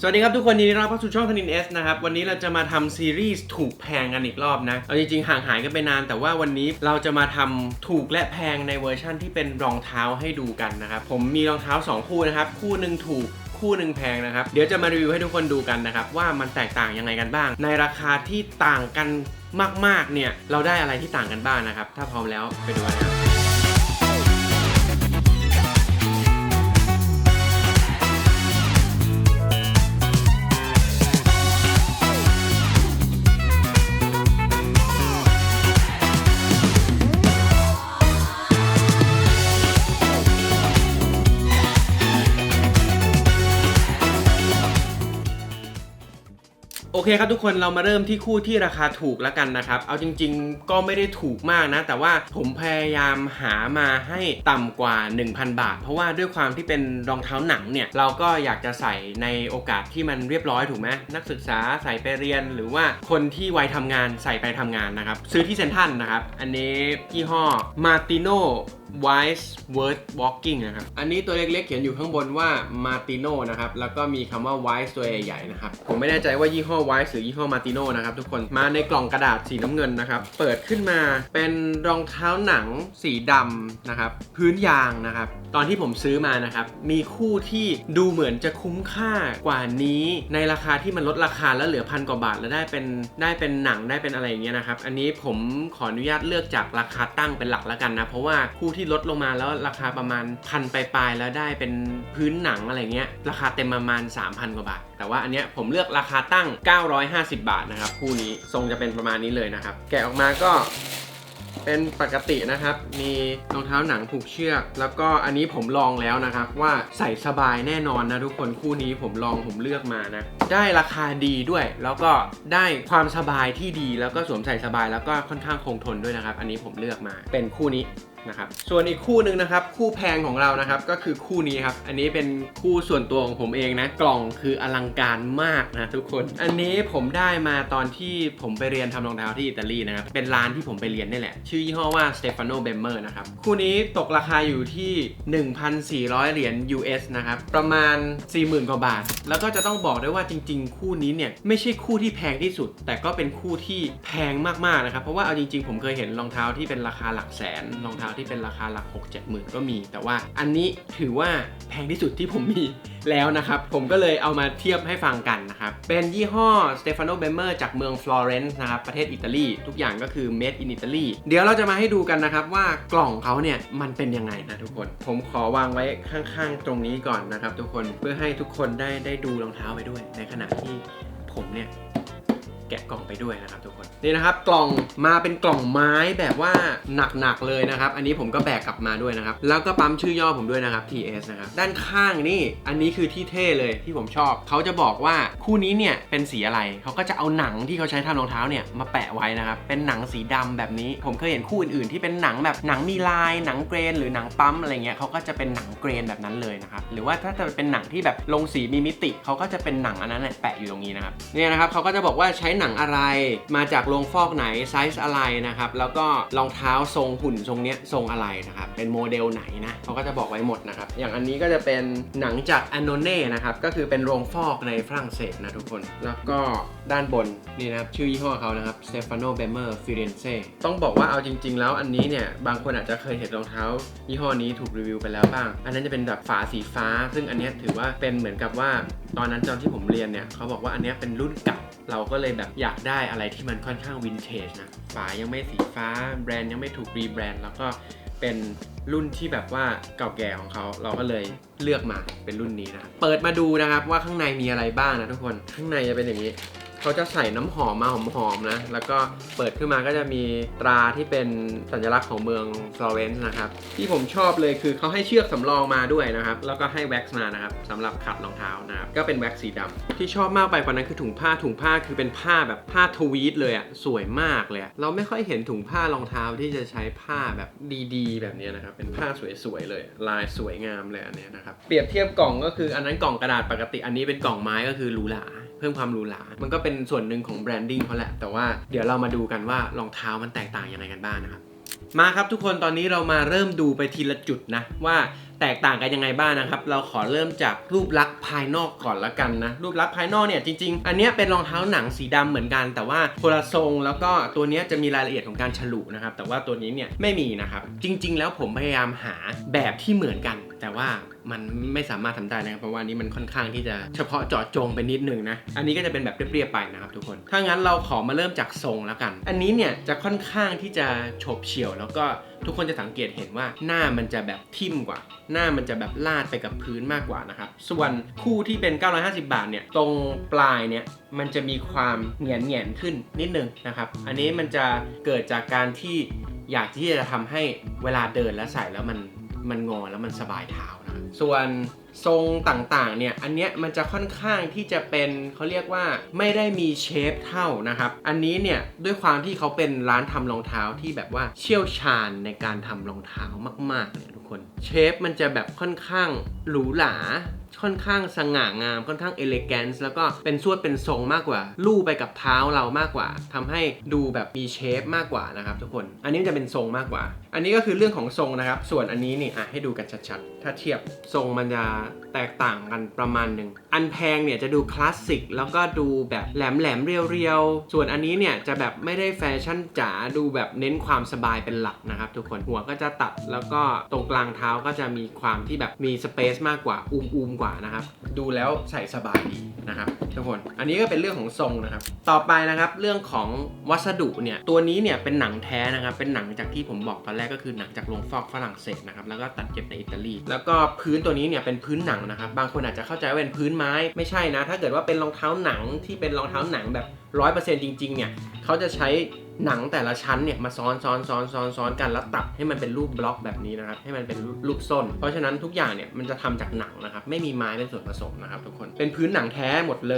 สวัสดีครับทุกคนยินดีต้อนรับเข้าสู่ช่องธนินเอสนะครับ วันนี้เราจะมาทำซีรีส์ถูกแพงกันอีกรอบนะ เอาจริงๆห่างหายกันไปนาน แต่ว่าวันนี้เราจะมาทำถูกและแพงในเวอร์ชั่นที่เป็นรองเท้าให้ดูกันนะครับ ผมมีรองเท้า 2 คู่นะครับ คู่หนึ่งถูกคู่หนึ่งแพงนะครับ เดี๋ยวจะมารีวิวให้ทุกคนดูกันนะครับ ว่ามันแตกต่างยังไงกันบ้าง ในราคาที่ต่างกันมากๆเนี่ยเราได้อะไรที่ต่างกันบ้างนะครับถ้าพร้อมแล้วไปดูกันครับ เคครับทุกคนเรามาเริ่มที่คู่ที่ราคาถูกแล้วกันนะครับ เอาจริง ๆ ก็ไม่ได้ถูกมากนะ แต่ว่าผมพยายามหามาให้ต่ำกว่า 1,000 บาท เพราะว่าด้วยความที่เป็นรองเท้าหนังเนี่ย เราก็อยากจะใส่ในโอกาสที่มันเรียบร้อยถูกไหมนักศึกษาใส่ไปเรียน หรือว่าคนที่วัยทำงานใส่ไปทำงานนะครับ ซื้อที่เซ็นทรัลนะครับ อันนี้ยี่ห้อ Martino Wise Word Walking นะครับ อันนี้ตัวเล็กๆ เขียนอยู่ข้างบนว่า Martino นะครับ แล้วก็มีคำว่า Wise ตัวใหญ่ๆนะครับ ผมไม่แน่ใจว่ายี่ห้อ Wise หรือยี่ห้อ Martino นะครับทุกคนมาในกล่องกระดาษสีน้ำเงินนะครับ เปิดขึ้นมาเป็นรองเท้าหนังสีดำนะครับ พื้นยางนะครับ ตอนที่ผมซื้อมานะครับ มีคู่ที่ดูเหมือนจะคุ้มค่ากว่านี้ ในราคาที่มันลดราคาแล้วเหลือพันกว่าบาท แล้วได้เป็นได้เป็นหนังได้เป็นอะไรอย่างเงี้ยนะครับ อันนี้ผมขออนุญาตเลือกจากราคาตั้งเป็นหลักแล้วกันนะ เพราะว่าคู่ที่ลดลงมาแล้วราคาประมาณพันปลายๆแล้วได้เป็นพื้นหนังอะไรเงี้ยราคาเต็มประมาณ 3,000 กว่าบาท แต่ว่าอันเนี้ยผมเลือกราคาตั้ง 950 บาทนะครับ คู่นี้ทรงจะเป็นประมาณนี้เลยนะครับ แกะออกมาก็เป็นปกตินะครับ มีรองเท้าหนังผูกเชือก แล้วก็อันนี้ผมลองแล้วนะครับ ว่าใส่สบายแน่นอนนะทุกคนคู่นี้ผมลองผมเลือกมานะ ได้ราคาดีด้วย แล้วก็ได้ความสบายที่ดี แล้วก็สวมใส่สบายแล้วก็ค่อนข้างคงทนด้วยนะครับ อันนี้ผมเลือกมาเป็นคู่นี้ นะครับส่วนอีกคู่หนึ่งนะครับคู่แพงของเรานะครับก็คือคู่นี้ครับอันนี้เป็นคู่ส่วนตัวของผมเองนะกล่องคืออลังการมากนะทุกคน อันนี้ผมได้มาตอนที่ผมไปเรียนทำรองเท้าที่อิตาลีนะครับเป็นร้านที่ผมไปเรียนนี่แหละ ชื่อยี่ห้อว่า Stefano Bemmer นะครับคู่นี้ตกราคาอยู่ที่ 1,400 เหรียญ US นะครับประมาณ 40,000กว่าบาท แล้วก็จะต้องบอกด้วยว่าจริง ๆ คู่นี้เนี่ยไม่ใช่คู่ที่แพงที่สุด แต่ก็เป็นคู่ที่แพงมากๆนะครับเพราะว่าเอาจริง ๆ ผมเคยเห็นรองเท้าที่เป็นราคาหลักแสนรองเท้าที่เป็นราคาหลัก 6 7หมื่นก็มี แต่ว่าอันนี้ถือว่าแพงที่สุดที่ผมมีแล้วนะครับ ผมก็เลยเอามาเทียบให้ฟังกันนะครับ เป็นยี่ห้อ Stefano Bemmer จากเมืองฟลอเรนซ์นะครับ ประเทศอิตาลีทุกอย่างก็คือ made in Italy เดี๋ยวเราจะมาให้ดูกันนะครับว่ากล่องเขาเนี่ยมันเป็นยังไงนะทุกคน ผมขอวางไว้ข้างๆ ตรงนี้ก่อนนะครับ ทุกคนเพื่อให้ทุกคนได้ได้ดูรองเท้าไปด้วย ในขณะที่ผมเนี่ยแกะกล่องไปด้วยนะครับทุกคน นี่นะครับกล่องมาเป็นกล่องไม้แบบว่าหนักๆเลยนะครับ อันนี้ผมก็แบกกลับมาด้วยนะครับ แล้วก็ปั๊มชื่อย่อผมด้วยนะครับ TS นะครับด้านข้างนี่อันนี้คือที่เท่เลยที่ผมชอบ เขาจะบอกว่าคู่นี้เนี่ยเป็นสีอะไรเขาก็จะเอาหนังที่เขาใช้ทำรองเท้าเนี่ยมาแปะไว้นะครับ เป็นหนังสีดำแบบนี้ ผมเคยเห็นคู่อื่นๆ ที่เป็นหนังแบบหนังมีลาย หนังเกรน หรือหนังปั๊มอะไรเงี้ยเขาก็จะเป็นหนังเกรนแบบนั้นเลยนะครับหรือว่าถ้าจะเป็นหนังที่แบบลงสีมีมิติเขาก็จะเป็นหนังอันนั้นแหละแปะอยู่ตรงนี้นะครับเนี่ยนะครับเขาก็จะบอกว่าใช้หนังอะไรมาจากโรงฟอกไหนไซส์อะไรนะครับแล้วก็รองเท้าทรงหุ่นทรงเนี้ยทรงอะไรนะครับเป็นโมเดลไหนนะเขาก็จะบอกไว้หมดนะครับอย่างอันนี้ก็จะเป็นหนังจากอ n นเน่นะครับก็คือเป็นโรงฟอกในฝรั่งเศสนะทุกคน แล้วก็ด้านบนนี่นะครับชื่อยี่ห้อเขานะครับ Stefano Bemmer Firenze ต้องบอกว่าเอาจริง ๆ แล้วอันนี้เนี่ยบางคนอาจจะเคยเห็นรองเท้า ยี่ห้อนี้ถูกรีวิวไปแล้วบ้าง อันนั้นจะเป็นแบบฝาสีฟ้า ซึ่งอันนี้ถือว่าเป็นเหมือนกับว่า ตอนนั้นตอนที่ผมเรียนเนี่ยเขาบอกว่าอันนี้เป็นรุ่นเก่าเราก็เลยแบบอยากได้อะไรที่มันค่อนข้างวินเทจนะฝายังไม่สีฟ้าแบรนด์ยังไม่ถูกรีแบรนด์แล้วก็เป็นรุ่นที่แบบว่าเก่าแก่ของเขาเราก็เลยเลือกมาเป็นรุ่นนี้นะเปิดมาดูนะครับว่าข้างในมีอะไรบ้างนะทุกคนข้างในจะเป็นอย่างนี้ เขาจะใส่น้ำหอมมาหอมๆนะ แล้วก็เปิดขึ้นมาก็จะมีตราที่เป็นสัญลักษณ์ของเมืองฟลอเรนซ์นะครับ ที่ผมชอบเลยคือเขาให้เชือกสำรองมาด้วยนะครับ แล้วก็ให้แว็กซ์มานะครับสำหรับขัดรองเท้านะครับ ก็เป็นแว็กซ์สีดำที่ชอบมากไปกว่านั้นคือถุงผ้าถุงผ้าคือเป็นผ้าแบบผ้าทวีตเลยอะสวยมากเลยเราไม่ค่อยเห็นถุงผ้ารองเท้าที่จะใช้ผ้าแบบดีๆ แบบนี้นะครับเป็นผ้าสวยๆเลย ลายสวยงามเลยอันเนี้ยนะครับเปรียบเทียบกล่องก็คืออันนั้นกล่องกระดาษปกติอันนี้เป็นกล่องไม้ก็คือหรูหรา เพิ่มความหรูหรา มันก็เป็นส่วนหนึ่งของแบรนดิ้งเขาแหละ แต่ว่าเดี๋ยวเรามาดูกันว่ารองเท้ามันแตกต่างยังไงกันบ้างนะครับ มาครับทุกคนตอนนี้เรามาเริ่มดูไปทีละจุดนะว่าแตกต่างกันยังไงบ้างนะครับ เราขอเริ่มจากรูปลักษณ์ภายนอกก่อนละกันนะ รูปลักษณ์ภายนอกเนี่ยจริง ๆ อันเนี้ยเป็นรองเท้าหนังสีดำเหมือนกัน แต่ว่าคนละทรงแล้วก็ตัวเนี้ยจะมีรายละเอียดของการฉลุนะครับ แต่ว่าตัวนี้เนี่ยไม่มีนะครับ จริง ๆ แล้วผมพยายามหาแบบที่เหมือนกัน แต่ว่ามันไม่สามารถทำได้นะครับ เพราะว่านี้มันค่อนข้างที่จะเฉพาะเจาะจงไปนิดนึงนะ อันนี้ก็จะเป็นแบบเรียบๆไปนะครับทุกคน ถ้างั้นเราขอมาเริ่มจากทรงแล้วกัน อันนี้เนี่ยจะค่อนข้างที่จะโฉบเฉี่ยว แล้วก็ทุกคนจะสังเกตเห็นว่าหน้ามันจะแบบทิ่มกว่า หน้ามันจะแบบลาดไปกับพื้นมากกว่านะครับ ส่วนคู่ที่เป็น 950 บาทเนี่ยตรงปลายเนี่ยมันจะมีความเหงียนเหงียนๆขึ้นนิดนึงนะครับ อันนี้มันจะเกิดจากการที่อยากที่จะทำให้เวลาเดินและใส่แล้วมัน มันงอแล้วมันสบายเท้านะ ส่วนทรงต่างๆ เนี่ย อันเนี้ยมันจะค่อนข้างที่จะเป็นเขาเรียกว่าไม่ได้มีเชฟเท่านะครับ อันนี้เนี่ยด้วยความที่เขาเป็นร้านทำรองเท้าที่แบบว่าเชี่ยวชาญในการทำรองเท้ามากๆเนี่ยทุกคน เชฟมันจะแบบค่อนข้างหรูหรา ค่อนข้างสง่างาม ค่อนข้างเอเลแกนซ์แล้วก็เป็นสวดเป็นทรงมากกว่า ลู่ไปกับเท้าเรามากกว่าทำให้ดูแบบมีเชฟมากกว่านะครับทุกคน อันนี้จะเป็นทรงมากกว่า อันนี้ก็คือเรื่องของทรงนะครับ ส่วนอันนี้นี่อะให้ดูกันชัดๆ ถ้าเทียบทรงมันจะแตกต่างกันประมาณหนึ่ง อันแพงเนี่ยจะดูคลาสสิกแล้วก็ดูแบบแหลมๆเรียวๆ ส่วนอันนี้เนี่ยจะแบบไม่ได้แฟชั่นจ๋า ดูแบบเน้นความสบายเป็นหลักนะครับทุกคน หัวก็จะตัดแล้วก็ตรงกลางเท้าก็จะมีความที่แบบมีสเปซมากกว่าอุ้มๆกว่านะครับ ดูแล้วใส่สบายดีนะครับทุกคน อันนี้ก็เป็นเรื่องของทรงนะครับ ต่อไปนะครับเรื่องของวัสดุเนี่ย ตัวนี้เนี่ยเป็นหนังแท้นะครับ เป็นหนังจากที่ผมบอกตอนแรกก็คือหนังจากโรงฟอกฝรั่งเศสนะครับ แล้วก็ตัดเย็บในอิตาลี แล้วก็พื้นตัวนี้เนี่ยเป็นพื้นหนังนะครับ บางคนอาจจะเข้าใจว่าเป็นพื้นไม้ ไม่ใช่นะ ถ้าเกิดว่าเป็นรองเท้าหนังที่เป็นรองเท้าหนังแบบร้อยเปอร์เซ็นต์จริงๆเนี่ยเขาจะใช้หนังแต่ละชั้นเนี่ยมาซ้อนซ้อนซ้อนซ้อนซ้อนกันแล้วตัดให้มันเป็นรูปบล็อกแบบนี้นะครับให้มันเป็นรูปส้น เพราะฉะนั้นทุกอย่างเนี่ยมันจะทำจากหนังนะครับไม่มีไม้เป็นส่วนผสมนะครับทุกคนเป็นพื้นหนังแท้หมดเลย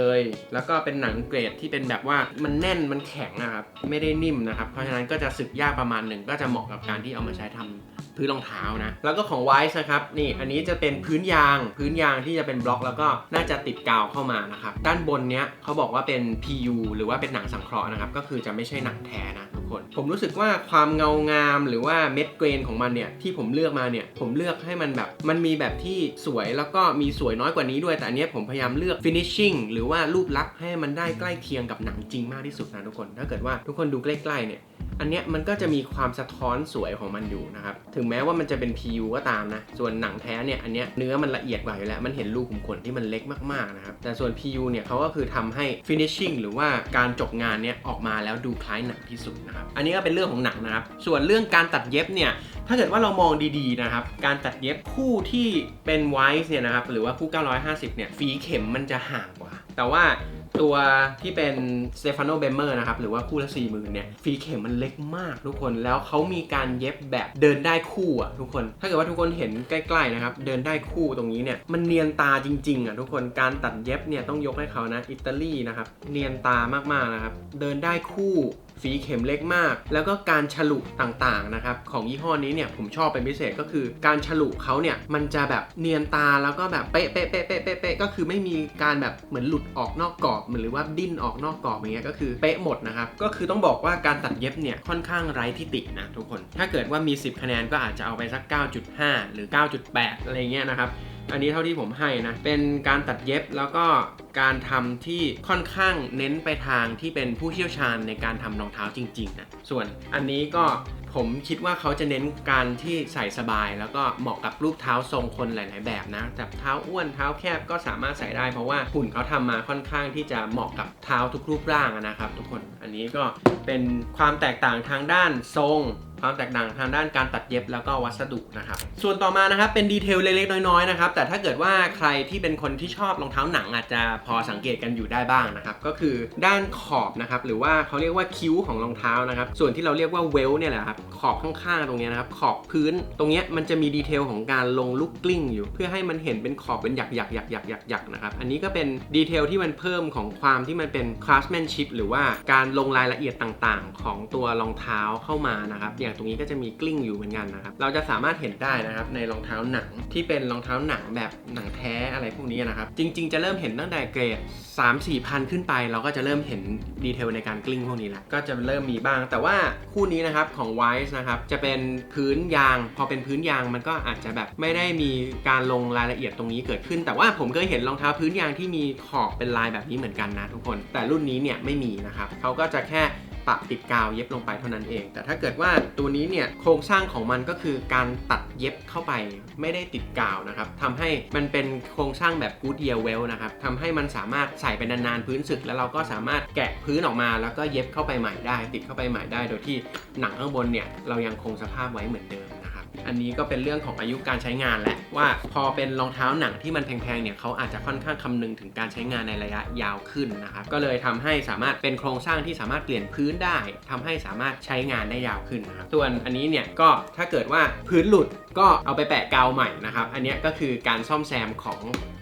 แล้วก็เป็นหนังเกรดที่เป็นแบบว่ามันแน่นมันแข็งนะครับ ไม่ได้นิ่มนะครับ เพราะฉะนั้นก็จะสึกยากประมาณหนึ่งก็จะเหมาะกับการที่เอามาใช้ทำ พื้นรองเท้านะ แล้วก็ของไวส์นะครับ นี่อันนี้จะเป็นพื้นยาง พื้นยางที่จะเป็นบล็อก แล้วก็น่าจะติดกาวเข้ามานะครับ ด้านบนเนี้ยเขาบอกว่าเป็น PU หรือว่าเป็นหนังสังเคราะห์นะครับ ก็คือจะไม่ใช่หนังแท้นะทุกคน ผมรู้สึกว่าความเงางามหรือว่าเม็ดเกรนของมันเนี่ยที่ผมเลือกมาเนี่ยผมเลือกให้มันแบบมันมีแบบที่สวยแล้วก็มีสวยน้อยกว่านี้ด้วยแต่อันนี้ผมพยายามเลือก finishing หรือว่ารูปลักษณ์ให้มันได้ใกล้เคียงกับหนังจริงมากที่สุดนะทุกคน ถ้าเกิดว่าทุกคนดูใกล้ๆเนี่ย อันเนี้ยมันก็จะมีความสะท้อนสวยของมันอยู่นะครับ ถึงแม้ว่ามันจะเป็น PU ก็ตามนะ ส่วนหนังแท้เนี่ยอันเนี้ยเนื้อมันละเอียดกว่าอยู่แล้ว มันเห็นรูขุมขนที่มันเล็กมากๆนะครับ แต่ส่วน PU เนี่ยเขาก็คือทำให้ finishing หรือว่าการจบงานเนี่ยออกมาแล้วดูคล้ายหนังที่สุดนะครับ อันนี้ก็เป็นเรื่องของหนังนะครับ ส่วนเรื่องการตัดเย็บเนี่ย ถ้าเกิดว่าเรามองดีๆนะครับ การตัดเย็บคู่ที่เป็นไวส์เนี่ยนะครับ หรือว่าคู่ 950 เนี่ย ฝีเข็มมันจะห่างกว่า แต่ว่า ตัวที่เป็นสเตฟานโนเบมเมอร์นะครับ หรือว่าคู่ละสี่หมื่นเนี่ยฟีเข็มมันเล็กมากทุกคนแล้วเขามีการเย็บแบบเดินได้คู่อะทุกคน ถ้าเกิดว่าทุกคนเห็นใกล้ๆนะครับ เดินได้คู่ตรงนี้เนี่ย มันเนียนตาจริงๆอะทุกคนการตัดเย็บเนี่ยต้องยกให้เขานะอิตาลีนะครับ เนียนตามากๆนะครับ เดินได้คู่ ฝีเข็มเล็กมาก แล้วก็การฉลุต่างๆนะครับของยี่ห้อนี้เนี่ยผมชอบเป็นพิเศษก็คือ การฉลุเขาเนี่ยมันจะแบบเนียนตาแล้วก็แบบเป๊ะเป๊ะเป๊ะเป๊ะเป๊ะก็คือไม่มีการแบบเหมือนหลุดออกนอกกรอบหรือว่าดิ้นออกนอกกรอบอย่างเงี้ยก็คือเป๊ะหมดนะครับก็คือต้องบอกว่าการตัดเย็บเนี่ยค่อนข้างไร้ที่ตินะทุกคน ถ้าเกิดว่ามี 10 คะแนนก็อาจจะเอาไปสัก 9.5 หรือ 9.8 อะไรเงี้ยนะครับ อันนี้เท่าที่ผมให้นะ เป็นการตัดเย็บแล้วก็การทำที่ค่อนข้างเน้นไปทางที่เป็นผู้เชี่ยวชาญในการทำรองเท้าจริงๆนะ ส่วนอันนี้ก็ผมคิดว่าเขาจะเน้นการที่ใส่สบาย แล้วก็เหมาะกับรูปเท้าทรงคนหลาย ๆ แบบนะแบบเท้าอ้วนเท้าแคบก็สามารถใส่ได้ เพราะว่าหุ่นเขาทำมาค่อนข้างที่จะเหมาะกับเท้าทุกรูปร่างนะครับ ทุกคน อันนี้ก็เป็นความแตกต่างทางด้านทรง ความแตกต่างทางด้านการตัดเย็บแล้วก็วัสดุนะครับ ส่วนต่อมานะครับเป็นดีเทลเล็กๆน้อยๆนะครับ แต่ถ้าเกิดว่าใครที่เป็นคนที่ชอบรองเท้าหนังอาจจะพอสังเกตกันอยู่ได้บ้างนะครับ ก็คือด้านขอบนะครับหรือว่าเขาเรียกว่าคิ้วของรองเท้านะครับ ส่วนที่เราเรียกว่าเวลเนี่ยแหละครับขอบข้างๆตรงเนี้ยนะครับ ขอบพื้นตรงเนี้ยมันจะมีดีเทลของการลงลูกกลิ้งอยู่ เพื่อให้มันเห็นเป็นขอบเป็นหยักหยักหยักหยักหยักหยักนะครับอันนี้ก็เป็นดีเทลที่มันเพิ่มของความที่มันเป็น craftsmanship หรือว่าการลงรายละเอียดต่างๆ ของตัวรองเท้าเข้ามานะครับอย่างเนี่ยตรงนี้ก็จะมีกลิ้งอยู่เหมือนกันนะครับ เราจะสามารถเห็นได้นะครับในรองเท้าหนังที่เป็นรองเท้าหนังแบบหนังแท้อะไรพวกนี้นะครับ จริง ๆ จะเริ่มเห็นตั้งแต่เกรด3 4พันขึ้นไป เราก็จะเริ่มเห็นดีเทลในการกลิ้งพวกนี้แล้วก็จะเริ่มมีบ้าง แต่ว่าคู่นี้นะครับของ Wise นะครับจะเป็นพื้นยาง พอเป็นพื้นยางมันก็อาจจะแบบไม่ได้มีการลงรายละเอียดตรงนี้เกิดขึ้น แต่ว่าผมเคยเห็นรองเท้าพื้นยางที่มีขอบเป็นลายแบบนี้เหมือนกันนะทุกคน แต่รุ่นนี้เนี่ยไม่มีนะครับเขาก็จะแค่ ปะติดกาวเย็บลงไปเท่านั้นเอง แต่ถ้าเกิดว่าตัวนี้เนี่ยโครงสร้างของมันก็คือการตัดเย็บเข้าไปไม่ได้ติดกาวนะครับทำให้มันเป็นโครงสร้างแบบ good year well นะครับทำให้มันสามารถใส่ไปนานๆพื้นสึก แล้วเราก็สามารถแกะพื้นออกมา แล้วก็เย็บเข้าไปใหม่ได้ ติดเข้าไปใหม่ได้ โดยที่หนังข้างบนเนี่ยเรายังคงสภาพไว้เหมือนเดิม อันนี้ก็เป็นเรื่องของอายุการใช้งานแหละว่าพอเป็นรองเท้าหนังที่มันแพงๆเนี่ยเขาอาจจะค่อนข้างคำนึงถึงการใช้งานในระยะยาวขึ้นนะครับก็เลยทำให้สามารถเป็นโครงสร้างที่สามารถเปลี่ยนพื้นได้ทำให้สามารถใช้งานได้ยาวขึ้นนะครับส่วนอันนี้เนี่ยก็ถ้าเกิดว่าพื้นหลุดก็เอาไปแปะกาวใหม่นะครับอันนี้ก็คือการซ่อมแซมของ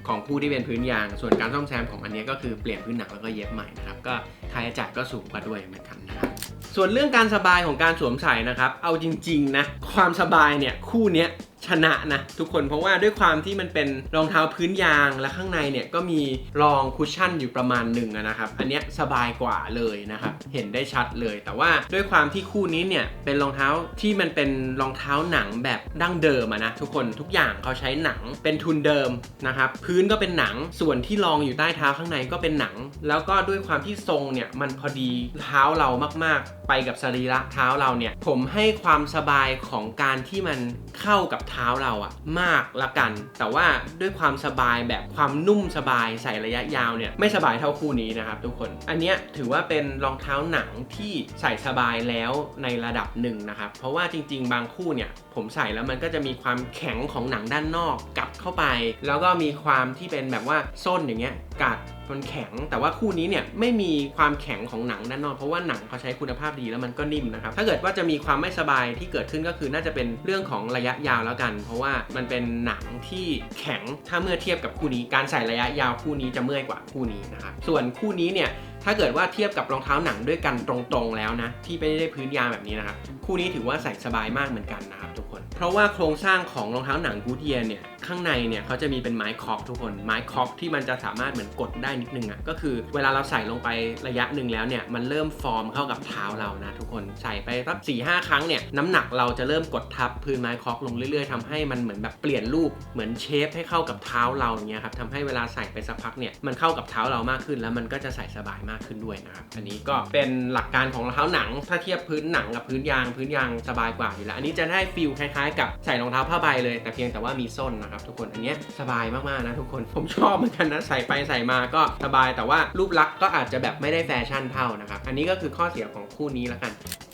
ของผู้ที่เป็นพื้นยาง ส่วนการซ่อมแซมของอันนี้ก็คือเปลี่ยนพื้นหนังแล้วก็เย็บใหม่นะครับ ก็ค่าใช้จ่ายก็สูงกว่าด้วยเหมือนกันนะครับ ส่วนเรื่องการสบายของการสวมใส่นะครับ เอาจริงๆนะ ความสบายเนี่ยคู่เนี้ย ชนะนะทุกคนเพราะว่าด้วยความที่มันเป็นรองเท้าพื้นยางและข้างในเนี่ยก็มีรองคุชชั่นอยู่ประมาณหนึ่งนะครับอันเนี้ยสบายกว่าเลยนะครับเห็นได้ชัดเลย แต่ว่าด้วยความที่คู่นี้เนี่ยเป็นรองเท้าที่มันเป็นรองเท้าหนังแบบดั้งเดิมนะทุกคนทุกอย่างเขาใช้หนังเป็นทุนเดิมนะครับพื้นก็เป็นหนังส่วนที่รองอยู่ใต้เท้าข้างในก็เป็นหนัง แล้วก็ด้วยความที่ทรงเนี่ยมันพอดีเท้าเรามาก ๆ ไปกับสรีระเท้าเราเนี่ยผมให้ความสบายของการที่มันเข้ากับเท้าเราอะมากละกัน แต่ว่าด้วยความสบายแบบความนุ่มสบายใส่ระยะยาวเนี่ยไม่สบายเท่าคู่นี้นะครับทุกคน อันเนี้ยถือว่าเป็นรองเท้าหนังที่ใส่สบายแล้วในระดับหนึ่งนะครับเพราะว่าจริง ๆ บางคู่เนี่ยผมใส่แล้วมันก็จะมีความแข็งของหนังด้านนอกกัดเข้าไป แล้วก็มีความที่เป็นแบบว่าส้นอย่างเงี้ย กัดมันแข็ง แต่ว่าคู่นี้เนี่ยไม่มีความแข็งของหนังด้านอกเพราะว่าหนังเขาใช้คุณภาพดีแล้วมันก็นิ่มนะครับ ถ้าเกิดว่าจะมีความไม่สบายที่เกิดขึ้นก็คือน่าจะเป็นเรื่องของระยะยาวแล้วกัน เพราะว่ามันเป็นหนังที่แข็งถ้าเมื่อเทียบกับคู่นี้ การใส่ระยะยาวคู่นี้จะเมื่อยกว่าคู่นี้นะครับ ส่วนคู่นี้เนี่ยถ้าเกิดว่าเทียบกับรองเท้าหนังด้วยกันตรงๆแล้วนะ ที่ไม่ได้พื้นยางแบบนี้นะครับ คู่นี้ถือว่าใส่สบายมากเหมือนกันนะครับทุกคน เพราะว่าโครงสร้างของรองเท้าหนังกูเทียเนี่ยข้างในเนี่ยเขาจะมีเป็นไม้คอกทุกคน ไม้คอกที่มันจะสามารถเหมือนกดได้นิดนึงอะก็คือเวลาเราใส่ลงไประยะหนึ่งแล้วเนี่ยมันเริ่มฟอร์มเข้ากับเท้าเรานะทุกคนใส่ไปสักสี่ห้าครั้งเนี่ยน้ำหนักเราจะเริ่มกดทับพื้นไม้คอกลงเรื่อยๆทำให้มันเหมือนแบบเปลี่ยนรูปเหมือนเชฟให้เข้ากับเท้าเราอย่างเงี้ยครับทำให้เวลาใส่ไปสักพักเนี่ยมันเข้ากับเท้าเรามากขึ้น แล้วมันก็จะใส่สบายมากขึ้นด้วยนะครับอันนี้ก็เป็นหลักการของรองเท้าหนัง ถ้าเทียบพื้นหนังกับพื้นยาง พื้นยางสบายกว่าอยู่แล้วอันนี้จะได้ฟิลคล้ายๆ กับใส่รองเท้าผ้าใบเลยแต่เพียงแต่ว่ามีส้นนะครับทุกคนอันเนี้ยสบายมากๆนะทุกคนผมชอบเหมือนกันนะใส่ไปใส่มาก็สบายแต่ว่ารูปลักษณ์ก็อาจจะแบบไม่ได้แฟชั่นเท่านะครับอันนี้ก็คือข้อเสียของคู่นี้แล้วกัน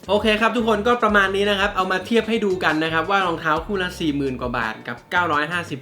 โอเคครับทุกคนก็ประมาณนี้นะครับ เอามาเทียบให้ดูกันนะครับ ว่ารองเท้าคู่ละ 40,000 กว่าบาทกับ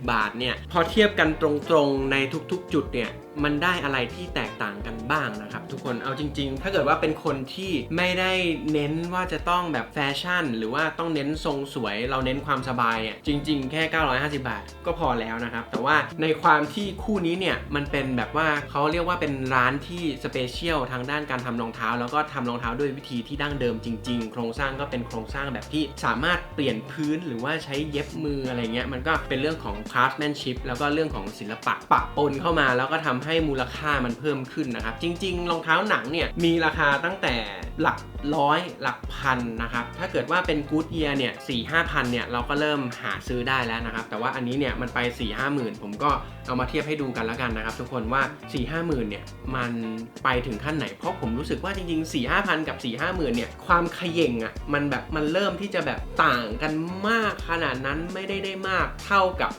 950 บาทเนี่ย พอเทียบกันตรงๆในทุกๆ จุดเนี่ย มันได้อะไรที่แตกต่างกันบ้างนะครับ ทุกคนเอาจริง ๆ ถ้าเกิดว่าเป็นคนที่ไม่ได้เน้นว่าจะต้องแบบแฟชั่น หรือว่าต้องเน้นทรงสวย เราเน้นความสบายเนี่ยจริง ๆ แค่ 950 บาท ก็พอแล้วนะครับ แต่ว่าในความที่คู่นี้เนี่ยมันเป็นแบบว่าเขาเรียกว่าเป็นร้านที่สเปเชียลทางด้านการทำรองเท้า แล้วก็ทำรองเท้าด้วยวิธีที่ดั้งเดิมจริง ๆ โครงสร้างก็เป็นโครงสร้างแบบที่สามารถเปลี่ยนพื้นหรือว่าใช้เย็บมืออะไรเงี้ยมันก็เป็นเรื่องของ craftsmanship แล้วก็เรื่องของศิลปะปะปนเข้ามาแล้วก็ทำให้มูลค่ามันเพิ่มขึ้นนะครับ จริง ๆ รองเท้าหนังเนี่ยมีราคาตั้งแต่หลัก ร้อยหลักพันนะครับ ถ้าเกิดว่าเป็น Good Year เนี่ยสี่ห้าพันเนี่ยเราก็เริ่มหาซื้อได้แล้วนะครับ แต่ว่าอันนี้เนี่ยมันไป4ี่ห้าหมื่นผมก็เอามาเทียบให้ดูกันแล้วกันนะครับ ทุกคนว่า4ี่ห้าหมื่นเนี่ยมันไปถึงขั้นไหน เพราะผมรู้สึกว่าจริงๆ4ี่ห้าพันกับ4ี่ห้าหมื่นเนี่ยความขย่งอะ่ะมันแบบมันเริ่มที่จะแบบต่างกันมากขนาดนั้นไม่ได้ได้มากเท่ากับ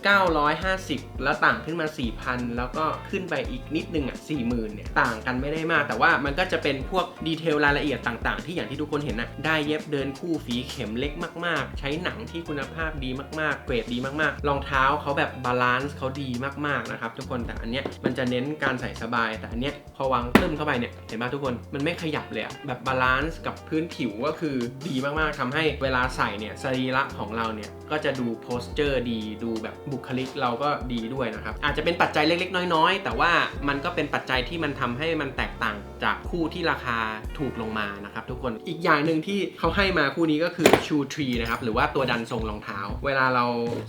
950 แล้วต่างขึ้นมา4,000แล้วก็ขึ้นไปอีกนิดนึงอะ40,000เนี่ยต่างกันไม่ได้มาก แต่ว่ามันก็จะเป็นพวกดีเทลรายละเอียดต่าง ๆ ที่อย่างที่ทุกคนเห็นนะได้เย็บเดินคู่ฝีเข็มเล็กมาก ๆ ใช้หนังที่คุณภาพดีมาก ๆ เกรดดีมากๆ รองเท้าเขาแบบบาลานซ์เขาดีมาก ๆ นะครับทุกคนแต่อันเนี้ยมันจะเน้นการใส่สบาย แต่อันเนี้ยพอวางตึ้มเข้าไปเนี่ยเห็นป่ะทุกคนมันไม่ขยับเลยอะแบบบาลานซ์กับพื้นผิวก็คือดีมาก ๆทำให้เวลาใส่เนี่ยสรีระของเราเนี่ยก็จะดูโพสเจอร์ดีดูแบบบุคลิกเราก็ดีด้วยนะครับอาจจะเป็นปัจจัยเล็ก ๆ น้อย ๆ แต่ว่ามันก็เป็นปัจจัยที่มันทำให้มันแตกต่าง จากคู่ที่ราคาถูกลงมานะครับทุกคนอีกอย่างหนึ่งที่เขาให้มาคู่นี้ก็คือชูทรีนะครับหรือว่าตัวดันทรงรองเท้า เวลาเรา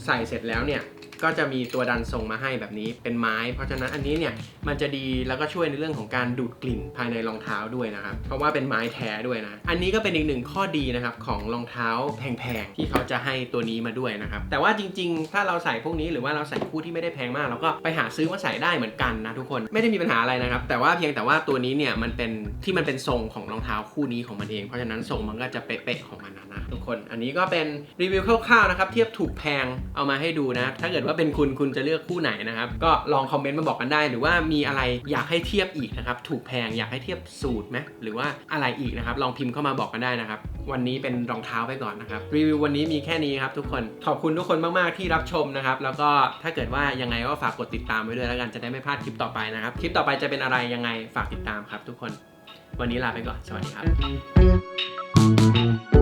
ใส่เสร็จแล้วเนี่ยก็จะมีตัวดันทรงมาให้แบบนี้เป็นไม้ เพราะฉะนั้นอันนี้เนี่ยมันจะดีแล้วก็ช่วยในเรื่องของการดูดกลิ่นภายในรองเท้าด้วยนะครับเพราะว่าเป็นไม้แท้ด้วยนะอันนี้ก็เป็นอีกหนึ่งข้อดีนะครับของรองเท้าแพงๆที่เขาจะให้ตัวนี้มาด้วยนะครับแต่ว่าจริง ๆ ถ้าเราใส่พวกนี้หรือว่าเราใส่คู่ที่ไม่ได้แพงมากเราก็ไปหาซื้อมาใส่ได้เหมือนกันนะทุกคนไม่ได้มีปัญหาอะไรนะครับแต่ว่าเพียงแต่ว่าตัวนี้เนี่ยมันเป็นที่มันเป็นทรงของรองเท้าคู่นี้ของมันเอง เพราะฉะนั้นทรงมันก็จะเป๊ะๆของมันนะ คน อันนี้ก็เป็นรีวิวคร่าวๆนะครับเทียบถูกแพงเอามาให้ดูนะ ถ้าเกิดว่าเป็นคุณคุณจะเลือกคู่ไหนนะครับ ก็ลองคอมเมนต์มาบอกกันได้ หรือว่ามีอะไรอยากให้เทียบอีกนะครับถูกแพงอยากให้เทียบสูตรไหมหรือว่าอะไรอีกนะครับลองพิมพ์เข้ามาบอกกันได้นะครับวันนี้เป็นรองเท้าไปก่อนนะครับรีวิววันนี้มีแค่นี้ครับทุกคนขอบคุณทุกคนมากๆที่รับชมนะครับแล้วก็ถ้าเกิดว่ายังไงก็ฝากกดติดตามไว้ด้วยแล้วกันจะได้ไม่พลาดคลิปต่อไปนะครับคลิปต่อไปจะเป็นอะไรยังไงฝากติดตามครับ ทุกคนวันนี้ลาไปก่อน สวัสดีครับ